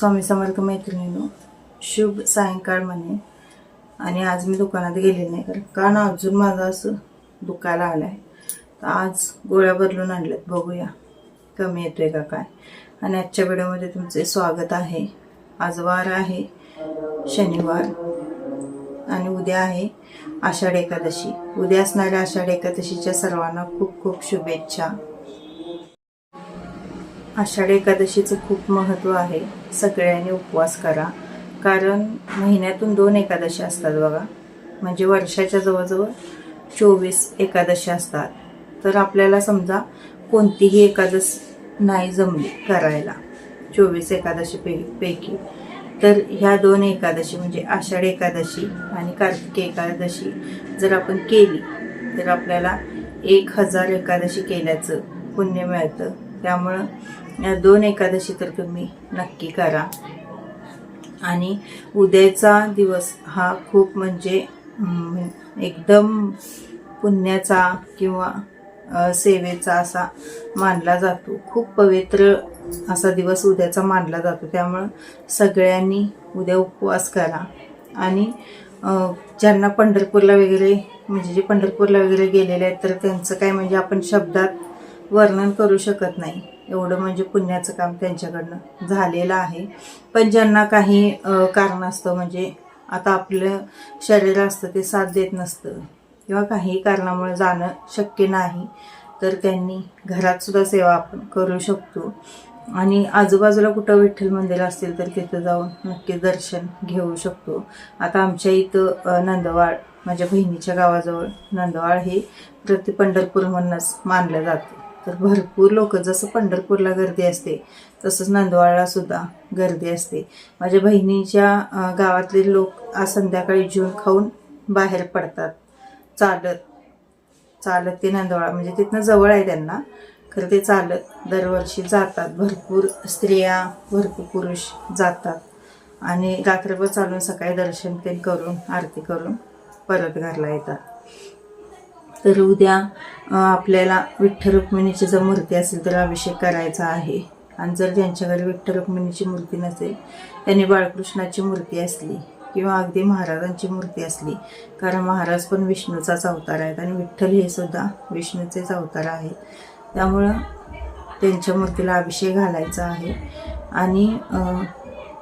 स्वामी समर्थ मैत्रिणीनो शुभ सायंकाळ म्हणे. आणि आज मी दुकानात गेले नाही कारण कान अजून माझं असं दुखायला आलाय. तर आज गोळ्या बदलून आणल्यात बघूया. कमी येतोय का काय? आणि आजच्या व्हिडिओमध्ये तुमचे स्वागत आहे. आज वार आहे शनिवार. आणि उद्या आहे आषाढ एकादशी. उद्या असणाऱ्या आषाढ एकादशीच्या सर्वांना खूप खूप शुभेच्छा. आषाढ एकादशीचं खूप महत्त्व आहे. सगळ्यांनी उपवास करा. कारण महिन्यातून दोन एकादशी असतात बघा. म्हणजे वर्षाच्या जवळजवळ चोवीस एकादशी असतात. तर आपल्याला समजा कोणतीही एकादश नाही जमली करायला चोवीस एकादशी पे पैकी. तर ह्या दोन एकादशी म्हणजे आषाढ एकादशी आणि कार्तिक एकादशी जर आपण केली तर आपल्याला एक हजार एकादशी केल्याचं पुण्य मिळतं. त्यामुळं दोन एकादशी तर तुम्ही नक्की करा. आणि उद्याचा दिवस हा खूप म्हणजे एकदम पुण्याचा किंवा सेवेचा असा मानला जातो. खूप पवित्र असा दिवस उद्याचा मानला जातो. त्यामुळं सगळ्यांनी उद्या उपवास करा. आणि ज्यांना पंढरपूरला वगैरे म्हणजे जे पंढरपूरला वगैरे गेलेले आहेत तर त्यांचं काय म्हणजे आपण शब्दात वर्णन करू शकत नाही. एवढं म्हणजे पुण्याचं काम त्यांच्याकडनं झालेलं आहे. पण ज्यांना काही कारण असतं म्हणजे आता आपलं शरीर असतं ते साथ देत नसतं किंवा काही कारणामुळे जाणं शक्य नाही तर त्यांनी घरातसुद्धा सेवा आपण करू शकतो. आणि आजूबाजूला कुठं विठ्ठल मंदिर असतील तर तिथं जाऊन नक्की दर्शन घेऊ शकतो. आता आमच्या इथं नंदवाळ माझ्या बहिणीच्या गावाजवळ नंदवाळ हे प्रति पंढरपूर म्हणूनच मानलं जातं. तर भरपूर लोक जसं पंढरपूरला गर्दी असते तसंच नंदवाळला सुद्धा गर्दी असते. माझ्या बहिणीच्या गावातले लोक आज संध्याकाळी जेवण खाऊन बाहेर पडतात. चालत चालत ते नंदवाळा म्हणजे तिथनं जवळ आहे त्यांना खरं ते चालत दरवर्षी जातात. भरपूर स्त्रिया भरपूर पुरुष जातात. आणि रात्रभर चालून सकाळी दर्शन ते करून आरती करून परत घरला येतात. तर उद्या आपल्याला विठ्ठल रुक्मिणीची जर मूर्ती असेल तर अभिषेक करायचा आहे. आणि जर ज्यांच्या घरी विठ्ठल रुक्मिणीची मूर्ती नसेल त्यांनी बाळकृष्णाची मूर्ती असली किंवा अगदी महाराजांची मूर्ती असली कारण महाराज पण विष्णूचाच अवतार आहेत आणि विठ्ठल हे सुद्धा विष्णूचेच अवतार आहेत. त्यामुळं त्यांच्या मूर्तीला अभिषेक घालायचा आहे. आणि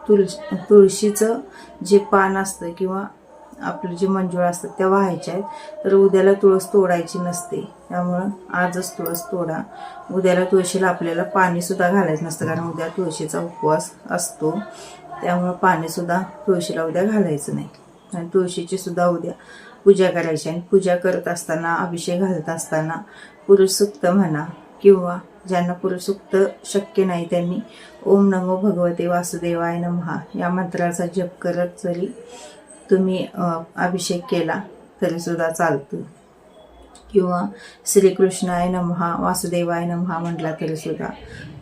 तुळ तुळशीचं जे पान असतं किंवा आपले जे मंजुळ असतात त्या व्हायच्या आहेत तर उद्याला तुळस तोडायची नसते. त्यामुळं आजच तुळस तोडा. उद्याला तुळशीला आपल्याला पाणीसुद्धा घालायचं नसतं कारण उद्या तुळशीचा उपवास असतो. त्यामुळं पाणीसुद्धा तुळशीला उद्या घालायचं नाही. आणि तुळशीची सुद्धा उद्या पूजा करायची आणि पूजा करत असताना अभिषेक घालत असताना पुरुषसुक्त म्हणा किंवा ज्यांना पुरुष सुक्त शक्य नाही त्यांनी ओम नमो भगवते वासुदेवाय नमहा या मंत्राचा जप करत जरी तुम्ही अभिषेक केला तरीसुद्धा चालतं किंवा श्रीकृष्णाय नमहा वासुदेवाय नमहा म्हटला तरीसुद्धा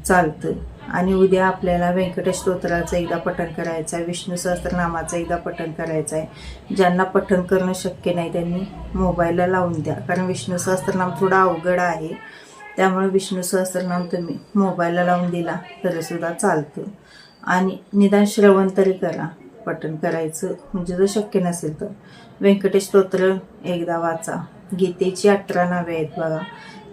चालतं आणि उद्या आपल्याला व्यंकटेश स्तोत्राचं एकदा पठण करायचं आहे विष्णू सहस्त्रनामाचं एकदा पठण करायचं आहे ज्यांना पठण करणं शक्य नाही त्यांनी मोबाईलला लावून द्या. कारण विष्णू सहस्त्रनाम थोडा अवघड आहे. त्यामुळे विष्णू सहस्त्रनाम तुम्ही मोबाईलला लावून दिला तरीसुद्धा चालतं आणि निदान श्रवण तरी करा. पठण करायचं. म्हणजे जर शक्य नसेल तर. व्यंकटेश स्तोत्र एकदा वाचा. गीतेची अठरा नावे आहेत बघा.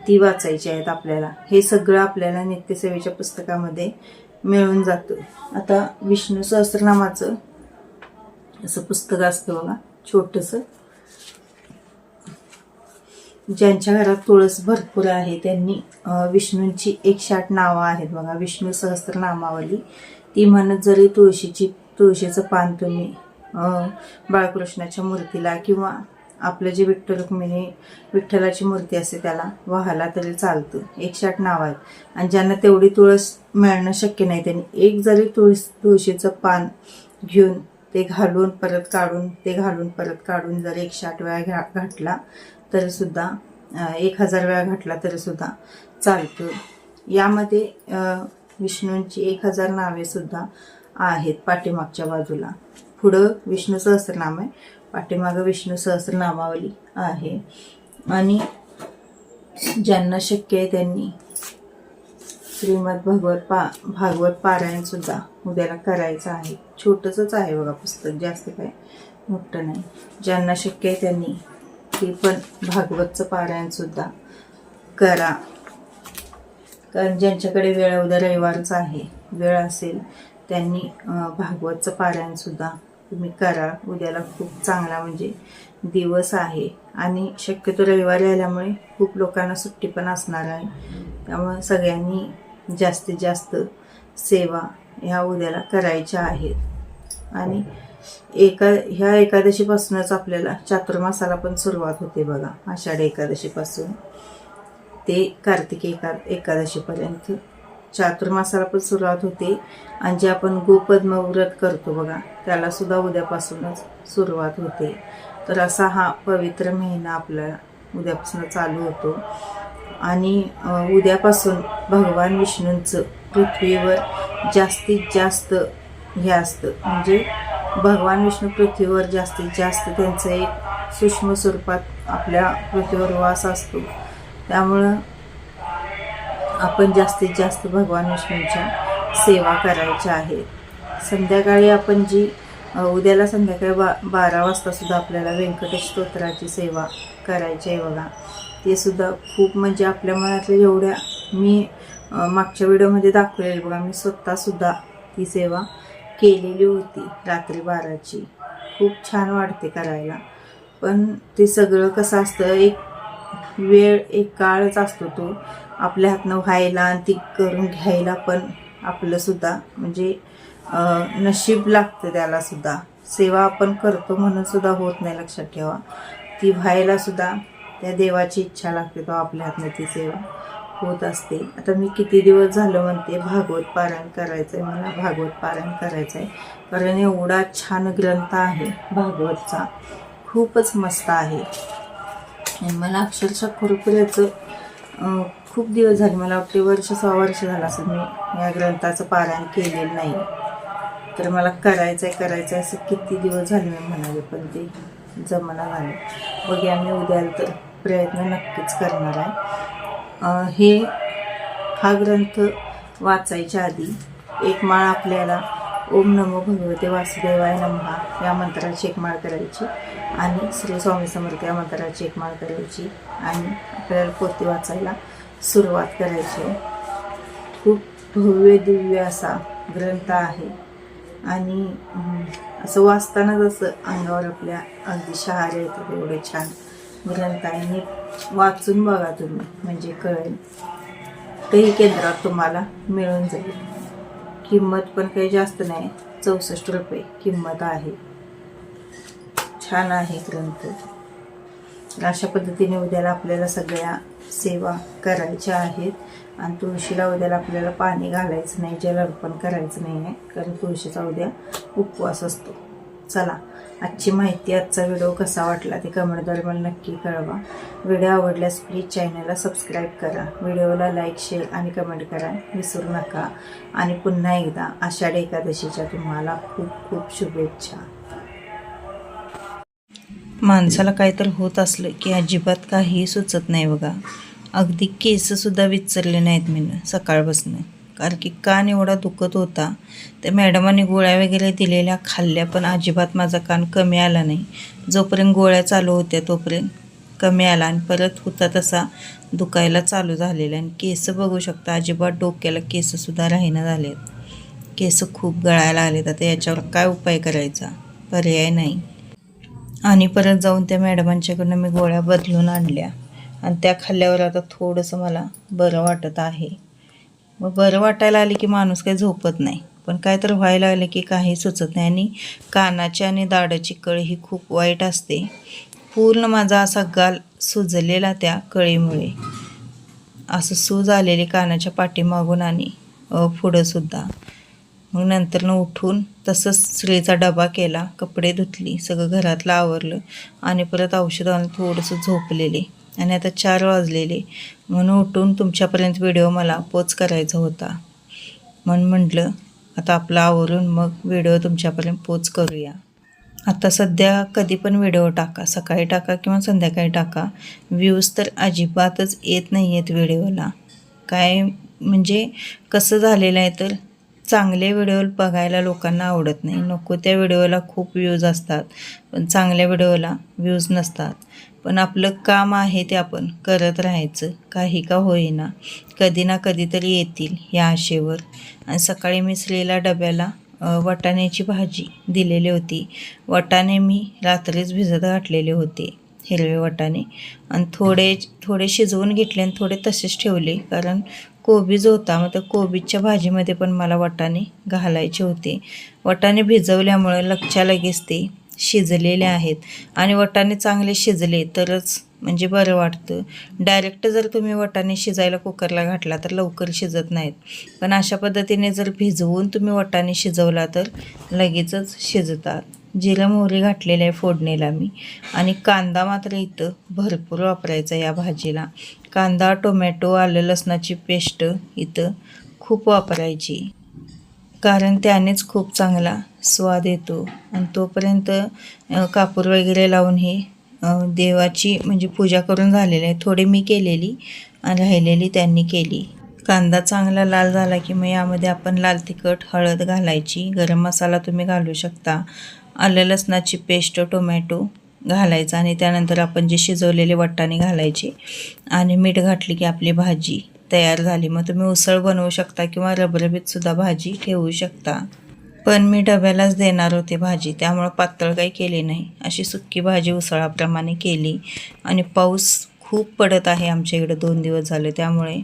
ती वाचायची आहेत आपल्याला. हे सगळं आपल्याला नित्यसेवेच्या पुस्तकामध्ये मिळून जातं. आता विष्णू सहस्रनामाचं असं पुस्तक असतं बघा. छोटंसं. ज्यांच्या घरात तुळस भरपूर आहे त्यांनी विष्णूंची एकशे आठ नावं आहेत बघा. विष्णू सहस्रनामावली. ती म्हणत जरी तुळशीची तुळशीचं पान तुम्ही बाळकृष्णाच्या मूर्तीला किंवा आपलं जे विठ्ठल रुक्मिणी विठ्ठलाची मूर्ती असते त्याला वाहाला तरी चालतं. एकशे आठ नाव आहेत आणि ज्यांना तेवढी तुळस मिळणं शक्य नाही त्यांनी एक जरी तुळस तुळशीचं पान घेऊन ते घालून परत काढून ते घालून परत काढून जर एकशे आठ वेळा घा घातला तरीसुद्धा एक हजार वेळा घातला तरीसुद्धा चालतो. यामध्ये विष्णूंची एक हजार नावेसुद्धा आहेत पाठीमागच्या बाजूला. पुढं विष्णू सहस्रनाम आहे. पाठीमागं विष्णू सहस्रनामावली आहे. आणि ज्यांना शक्य आहे त्यांनी श्रीमद भगवत पा भागवत पारायण सुद्धा उद्याला करायचं आहे. छोटंसंच आहे बघा पुस्तक जास्त काय मोठं नाही. ज्यांना शक्य आहे त्यांनी ते पण भागवतचं पारायण सुद्धा करा. कारण ज्यांच्याकडे वेळ उद्या रविवारच आहे वेळ असेल त्यांनी भागवतचं पारायण सुद्धा तुम्ही करा. उद्याला खूप चांगला म्हणजे दिवस आहे. आणि शक्यतो रविवारी आल्यामुळे खूप लोकांना सुट्टी पण असणार आहे. त्यामुळे सगळ्यांनी जास्तीत जास्त सेवा ह्या उद्याला करायच्या आहेत. आणि एका ह्या एकादशीपासूनच आपल्याला चातुर्मासाला पण सुरुवात होते बघा. आषाढ एकादशीपासून ते कार्तिक एका एकादशीपर्यंत. चातुर्मासाला पण सुरुवात होते आणि जे आपण गोपद्म व्रत करतो बघा त्यालासुद्धा उद्यापासूनच सुरुवात होते. तर असा हा पवित्र महिना आपला उद्यापासून चालू होतो. आणि उद्यापासून भगवान विष्णूंचं पृथ्वीवर जास्तीत जास्त हे असतं. म्हणजे भगवान विष्णू पृथ्वीवर जास्तीत जास्त त्यांचं एक सूक्ष्म स्वरूपात आपल्या पृथ्वीवर वास असतो. त्यामुळं आपण जास्तीत जास्त भगवान विष्णूंच्या सेवा करायच्या आहेत. संध्याकाळी आपण जी उद्याला संध्याकाळी बा बारा वाजतासुद्धा आपल्याला व्यंकटेश स्तोत्राची सेवा करायची आहे बघा. ते सुद्धा खूप म्हणजे आपल्या मनातल्या एवढ्या मी मागच्या व्हिडिओमध्ये दाखवलेली बघा मी स्वतःसुद्धा ती सेवा केलेली होती रात्री बाराची. खूप छान वाटते करायला. पण ते सगळं कसं असतं एक वेळ एक काळच असतो तो. आपल्या हातनं व्हायला आणि ती करून घ्यायला पण आपलं सुद्धा म्हणजे नशीब लागतं त्याला सुद्धा. सेवा आपण करतो म्हणून सुद्धा होत नाही लक्षात ठेवा. ती व्हायला सुद्धा त्या देवाची इच्छा लागते तो आपल्या हातनं ती सेवा होत असते. आता मी किती दिवस झालं म्हणते भागवत पारायण करायचं आहे मला भागवत पारायण करायचं आहे कारण एवढा छान ग्रंथ आहे भागवतचा. खूपच मस्त आहे. मला अक्षरशः खरोखर याचं खूप दिवस झाले. मला वाटते वर्ष सहा वर्ष झालं असं मी या ग्रंथाचं पारायण केलेलं नाही. तर मला करायचं आहे करायचं आहे असं किती दिवस झाले मी म्हणाले पण ते जमना झाले. बघूया मी उद्या तर प्रयत्न नक्कीच करणार आहे. हे हा ग्रंथ वाचायच्या आधी एक माळ आपल्याला ओम नमो भगवते वासुदेवाय नमहा या मंत्राची एक माळ करायची आणि श्री स्वामी समर्थ या मंत्राची एक माळ करायची आणि आपल्याला पोती वाचायला सुरुवात करायची. खूप भव्य दिव्य असा ग्रंथ आहे. आणि असं वाचताना जसं अंगावर आपल्या अगदी शहारे येतात एवढे छान ग्रंथ आहे. नीट वाचून बघा तुम्ही म्हणजे कळेल. तेही केंद्रात तुम्हाला मिळून जाईल. किंमत पण काही जास्त नाही. चौसष्ट रुपये किंमत आहे. छान आहे ग्रंथ. अशा पद्धतीने उद्याला आपल्याला सगळ्या सेवा करायच्या आहेत. आणि तुळशीला उद्याला आपल्याला पाणी घालायचं नाही जल अर्पण करायचं नाही आहे कारण तुळशीचा उद्या उपवास असतो. चला आजची माहिती आजचा व्हिडिओ कसा वाटला ते कमेंटद्वारे मला नक्की कळवा. व्हिडिओ आवडल्यास प्लीज चॅनलला सबस्क्राईब करा. व्हिडिओला लाईक शेअर आणि कमेंट करा. विसरू नका. आणि पुन्हा एकदा आषाढ एकादशीच्या तुम्हाला खूप खूप शुभेच्छा. माणसाला काहीतरी होत असलं की अजिबात काहीही सुचत नाही बघा. अगदी केससुद्धा विचरले नाहीत मी सकाळपासून. कारण की कान एवढा दुखत होता. त्या मॅडमांनी गोळ्या वगैरे दिलेल्या खाल्ल्या पण अजिबात माझा कान कमी आला नाही. जोपर्यंत गोळ्या चालू होत्या तोपर्यंत कमी आला आणि परत होता तसा दुखायला चालू झालेला. आणि केस बघू शकता अजिबात डोक्याला केससुद्धा राहीना झालेत. केस खूप गळायला आलेत आता याच्यावर काय उपाय करायचा? पर्याय नाही. आणि परत जाऊन त्या मॅडमांच्याकडनं मी गोळ्या बदलून आणल्या. आणि त्या खाल्ल्यावर आता थोडंसं मला बरं वाटत आहे. मग बरं वाटायला आले की माणूस काही झोपत नाही. पण काय तर व्हायला आलं की काही सुचत नाही आणि कानाची आणि दाडाची कळ ही खूप वाईट असते. पूर्ण माझा असा गाल सुजलेला त्या कळीमुळे. असं सूज आलेली कानाच्या पाठीमागून आणि पुढंसुद्धा मग नंतर उठून तसंच स्त्रीचा डबा केला कपडे धुतली सगळं घरातलं आवरलं आणि परत औषधानं थोडंसं झोपलेले. आणि आता चार वाजलेले. म्हणून उठून तुमच्यापर्यंत व्हिडिओ मला पोच करायचा होता. म्हणून म्हटलं आता आपला आवरून मग व्हिडिओ तुमच्यापर्यंत पोच करूया. आता सध्या कधी पण व्हिडिओ टाका. सकाळी टाका किंवा संध्याकाळी टाका. व्ह्यूज तर अजिबातच येत नाही आहेत व्हिडिओला. काय म्हणजे कसं झालेलं आहे तर चांगले व्हिडिओ बघायला लोकांना आवडत नाही. नको त्या व्हिडिओला खूप व्ह्यूज असतात. पण चांगल्या व्हिडिओला व्ह्यूज नसतात. पण आपलं काम आहे ते आपण करत राहायचं. काही का होईना. कधी ना कधीतरी येतील या आशेवर. आणि सकाळी मी स्त्रीला डब्याला वटाण्याची वाटाण्याची भाजी दिलेली होती. वाटाणे मी रात्रीच भिजत घातलेले होते हिरवे वाटाणे. आणि थोडे थोडे शिजवून घेतले आणि थोडे तसेच ठेवले. कारण कोबीज होता मग त्या कोबीजच्या भाजीमध्ये पण मला वाटाणे घालायचे होते. वाटाणे भिजवल्यामुळे लक्षा लगेच ते शिजलेले आहेत. आणि वाटाणे चांगले शिजले तरच म्हणजे बरं वाटतं. डायरेक्ट जर तुम्ही वाटाणे शिजायला कुकरला घातला तर लवकर शिजत नाहीत. पण अशा पद्धतीने जर भिजवून तुम्ही वाटाणे शिजवला तर लगेचच शिजतात. जिरं मोहरी घातलेलं आहे फोडणीला मी. आणि कांदा मात्र इथं भरपूर वापरायचा या भाजीला. कांदा टोमॅटो आलं लसणाची पेस्ट इथं खूप वापरायची. कारण त्यानेच खूप चांगला स्वाद येतो. आणि तोपर्यंत कापूर वगैरे लावून हे देवाची म्हणजे पूजा करून झालेली आहे. थोडी मी केलेली आणि राहिलेली त्यांनी केली. कांदा चांगला लाल झाला की मग यामध्ये आपण लाल तिखट हळद घालायची. गरम मसाला तुम्ही घालू शकता. आलं लसणाची पेस्ट टोमॅटो घालायचा आणि त्यानंतर आपण जे शिजवलेले वट्टाणे घालायचे आणि मीठ घातली की आपली भाजी. तयार झाली. मग तुम्ही उसळ बनवू शकता किंवा रबरबीत सुद्धा भाजी ठेवू शकता. पण मी डब्यालाच देणार होते भाजी त्यामुळं पातळ काही केली नाही. अशी सुक्की भाजी उसळाप्रमाणे केली. आणि पाऊस खूप पडत आहे आमच्या इकडं. दोन दिवस झाले त्यामुळे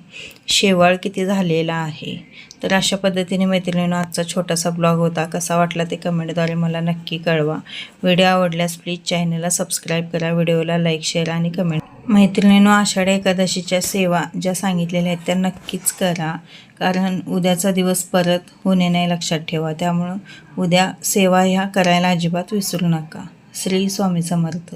शेवाळ किती झालेला आहे. तर अशा पद्धतीने मैत्रिणीनं आजचा छोटासा ब्लॉग होता. कसा वाटला ते कमेंटद्वारे मला नक्की कळवा. व्हिडिओ आवडल्यास प्लीज चॅनलला सबस्क्राईब करा. व्हिडिओला लाईक शेअर आणि कमेंट मैत्रिणीनो आषाढी एकादशीच्या सेवा ज्या सांगितलेल्या आहेत त्या नक्कीच करा. कारण उद्याचा दिवस परत होणे नाही लक्षात ठेवा. त्यामुळं उद्या सेवा ह्या करायला अजिबात विसरू नका. श्री स्वामी समर्थ.